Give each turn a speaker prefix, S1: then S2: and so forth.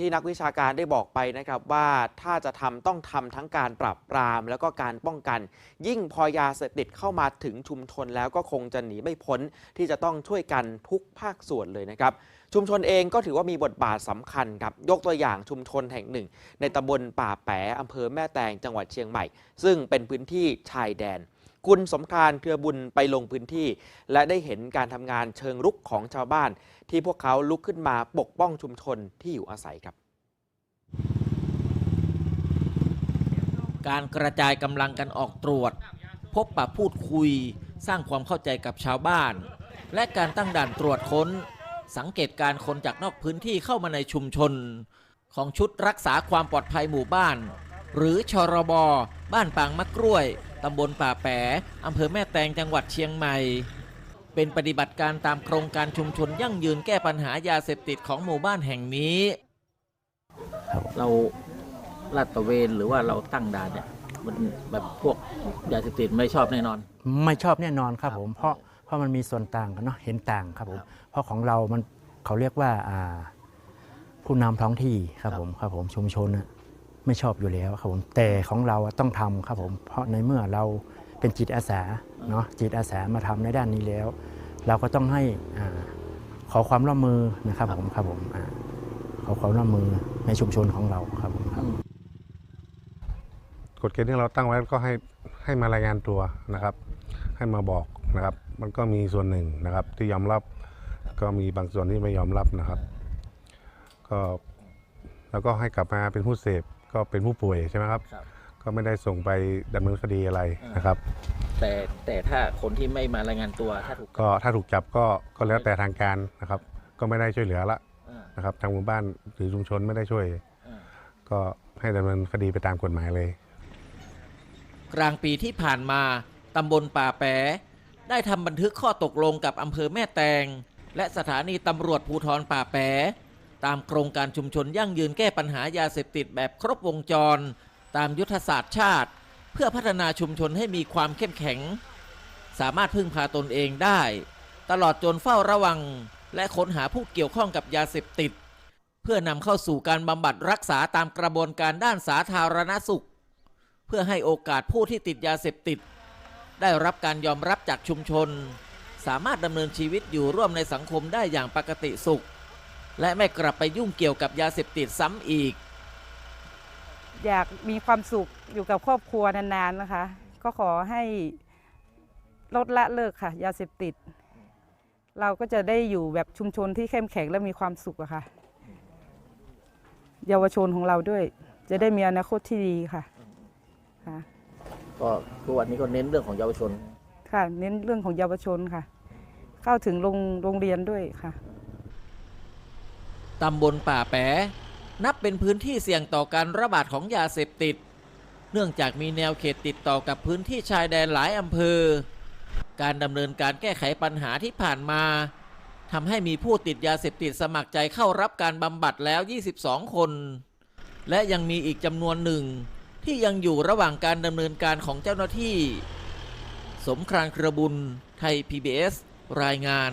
S1: ที่นักวิชาการได้บอกไปนะครับว่าถ้าจะทำต้องทำทั้งการปรับปราม แล้วก็การป้องกัน ยิ่งพอยาเสพติดเข้ามาถึงชุมชนแล้วก็คงจะหนีไม่พ้นที่จะต้องช่วยกันทุกภาคส่วนเลยนะครับชุมชนเองก็ถือว่ามีบทบาทสำคัญครับ ยกตัวอย่างชุมชนแห่งหนึ่ง ในตำบลป่าแปะอำเภอแม่แตงจังหวัดเชียงใหม่ ซึ่งเป็นพื้นที่ชายแดน คุณสมคารเครือบุญไปลงพื้นที่ และได้เห็นการทำงานเชิงรุกของชาวบ้าน ที่พวกเขาลุกขึ้นมาปกป้องชุมชนที่อยู่อาศัยครับ
S2: การกระจายกำลังกันออกตรวจ พบปะพูดคุย สร้างความเข้าใจกับชาวบ้าน และการตั้งด่านตรวจค้น สังเกตการคนจากนอกพื้นที่เข้ามาในชุมชน ของชุดรักษาความปลอดภัยหมู่บ้าน หรือชรบบ้านปางมะกล้วย ตำบลป่าแปะอำเภอแม่แตงจังหวัดเชียงใหม่ เป็นปฏิบัติการตามโครงการชุมชนยั่งยืนแก้ปัญหายาเสพติดของหมู่บ้านแห่งนี้
S3: เราลาดตระเวนหรือว่าเราตั้งด่านเนี่ยมันแบบพวกยาเสพติดไม่ชอบแน่นอน
S4: ไม่ชอบแน่นอนครับผมเพราะเพราะมันมีส่วนต่างกันเนาะเห็นต่างครับผมเพราะของเรามันเขาเรียกว่าผู้นำท้องที่ครับผมครับผมชุมชนน่ะ ไม่ชอบอยู่แล้วครับผมแต่ของเราอะต้องทำครับผม เพราะในเมื่อเราเป็นจิตอาสาเนาะจิตอาสามาทำในด้านนี้แล้ว เราก็ต้องให้อ่าขอความร่วมมือนะครับผมครับผมอ่าขอความร่วมมือในชุมชนของเราครับผมครับ
S5: กฎเกณฑ์ที่เราตั้งไว้ก็ให้ให้มารายงานตัวนะครับ ให้มาบอกนะครับ มันก็มีส่วนหนึ่งนะครับ ที่ยอมรับก็มีบางส่วนที่ไม่ยอมรับนะครับ ก็แล้วก็ให้กลับมาเป็นผู้เสพ ก็เป็นผู้ป่วยใช่ไหมครับ
S3: ครับ
S5: ก็ไม่ได้ส่งไปดำเนินคดีอะไรนะครับ
S3: แต่แต่ถ้าคนที่ไม่มารายงานตัวถ้าถูก
S5: ก็ถ้าถูกจับก็ก็แล้วแต่ทางการนะครับ ก็ไม่ได้ช่วยเหลือละ
S3: อ่า
S5: นะครับ ทางหมู่บ้านหรือชุมชนไม่ได้ช่วย
S3: อ่า
S5: ก็ให้ดำเนินคดีไปตามกฎหมายเลย
S2: กลางปีที่ผ่านมา ตำบลป่าแปะได้ทำบันทึกข้อตกลงกับอำเภอแม่แตง และสถานีตำรวจภูธรป่าแปะ ตามโครงการชุมชนยั่งยืนแก้ปัญหายาเสพติดแบบครบวงจร ตามยุทธศาสตร์ชาติ เพื่อพัฒนาชุมชนให้มีความเข้มแข็ง สามารถพึ่งพาตนเองได้ ตลอดจนเฝ้าระวัง และค้นหาผู้เกี่ยวข้องกับยาเสพติด เพื่อนำเข้าสู่การบำบัดรักษาตามกระบวนการด้านสาธารณสุข เพื่อให้โอกาสผู้ที่ติดยาเสพติด ได้รับการยอมรับจากชุมชน สามารถดำเนินชีวิตอยู่ร่วมในสังคมได้อย่างปกติสุข และไม่กลับไปยุ่งเกี่ยวกับยาเสพติดซ้ำอีก
S6: อยากมีความสุขอยู่กับครอบครัวนานๆนะคะ ก็ขอให้ลดละเลิกค่ะ ยาเสพติด เราก็จะได้อยู่แบบชุมชนที่เข้มแข็งและมีความสุขอะค่ะ เยาวชนของเราด้วย จะได้มีอนาคตที่ดีค่ะค่ะ
S3: ก็ทุกวันนี้ก็เน้นเรื่องของเยาวชน
S6: ค่ะ เน้นเรื่องของเยาวชนค่ะ เข้าถึงโรงโรงเรียนด้วยค่ะ
S2: ตำบลป่าแปนับเป็นพื้นที่เสี่ยงต่อการระบาดของยาเสพติด เนื่องจากมีแนวเขตติดต่อกับพื้นที่ชายแดนหลายอำเภอ การดำเนินการแก้ไขปัญหาที่ผ่านมาทำให้มีผู้ติดยาเสพติดสมัครใจเข้ารับการบำบัดแล้ว 22 คน และยังมีอีกจำนวนหนึ่ง ที่ยังอยู่ระหว่างการดำเนินการของเจ้าหน้าที่ สมครานกระบุญ ไทย PBS รายงาน